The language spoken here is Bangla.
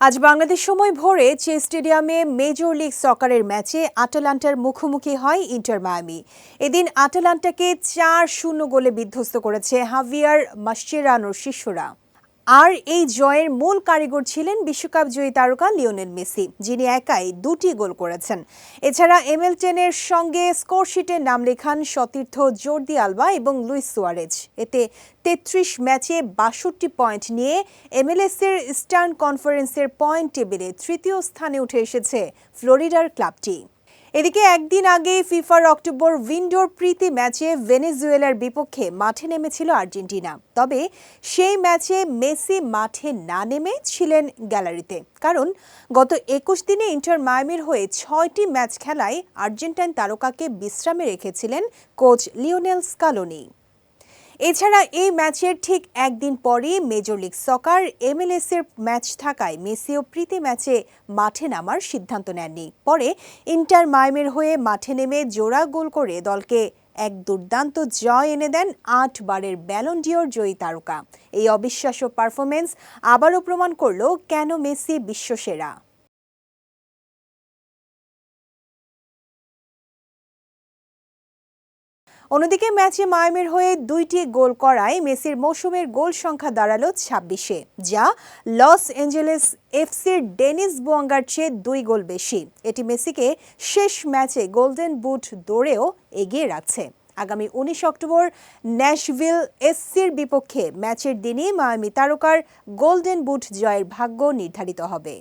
আজ বাংলাদেশ সময় ভোরে চে স্টেডিয়ামে মেজর লিগ সকারের ম্যাচে আটালান্টার মুখোমুখি হয় ইন্টার মায়ামি। এদিন আটালান্টাকে চার শূন্য গোলে বিধ্বস্ত করেছে হাভিয়ার মাসচেরানোর শিষ্যরা। আর এই জয়ের মূল কারিগর ছিলেন বিশ্বকাপ জয়ী তারকা লিওনেল মেসি, যিনি একাই দুটি গোল করেছেন। এছাড়া এমএল টেনের সঙ্গে স্কোরশিটে নাম লেখান সতীর্থ জর্দি আলবা এবং লুইস সুয়ারেজ। এতে তেত্রিশ ম্যাচে বাষট্টি পয়েন্ট নিয়ে এমএলএসের ইস্টার্ন কনফারেন্সের পয়েন্ট টেবিলে তৃতীয় স্থানে উঠে এসেছে ফ্লোরিডার ক্লাবটি। এদিকে একদিন আগে ফিফার অক্টোবর উইন্ডোর প্রীতি ম্যাচে ভেনেজুয়েলার বিপক্ষে মাঠে নেমেছিল আর্জেন্টিনা। তবে সেই ম্যাচে মেসি মাঠে না নেমে ছিলেন গ্যালারিতে। কারণ গত একুশ দিনে ইন্টার মায়ামির হয়ে ছয়টি ম্যাচ খেলায় আর্জেন্টাইন তারকাকে বিশ্রামে রেখেছিলেন কোচ লিওনেল স্কালোনি। এছাড়া এই ম্যাচের ঠিক একদিন পরে মেজর লিগ সকার এমএলএস এর ম্যাচ থাকায় মেসি ও প্রীতি ম্যাচে মাঠে নামার সিদ্ধান্ত নেননি। পরে ইন্টার মাইমের হয়ে মাঠে নেমে জোড়া গোল করে দলকে এক দুর্দান্ত জয় এনে দেন আট বারের ব্যালন্ডিওর জয়ী তারকা। এই অবিশ্বাস্য পারফরমেন্স আবারও প্রমাণ করল কেন মেসি বিশ্বসেরা। অন্যদিকে ম্যাচে মায়ামির হয়ে দুইটি গোল করায় মেসির মৌসুমের গোল সংখ্যা দাঁড়াল ছাব্বিশে, যা লস অ্যাঞ্জেলেস এফসির ডেনিস বোয়াঙ্গার চেয়ে দুই গোল বেশি। এটি মেসিকে শেষ ম্যাচে গোল্ডেন বুট দৌড়েও এগিয়ে রাখছে। আগামী উনিশ অক্টোবর ন্যাশভিল এসসির বিপক্ষে ম্যাচের দিনই মায়ামি তারকার গোল্ডেন বুট জয়ের ভাগ্য নির্ধারিত হবে।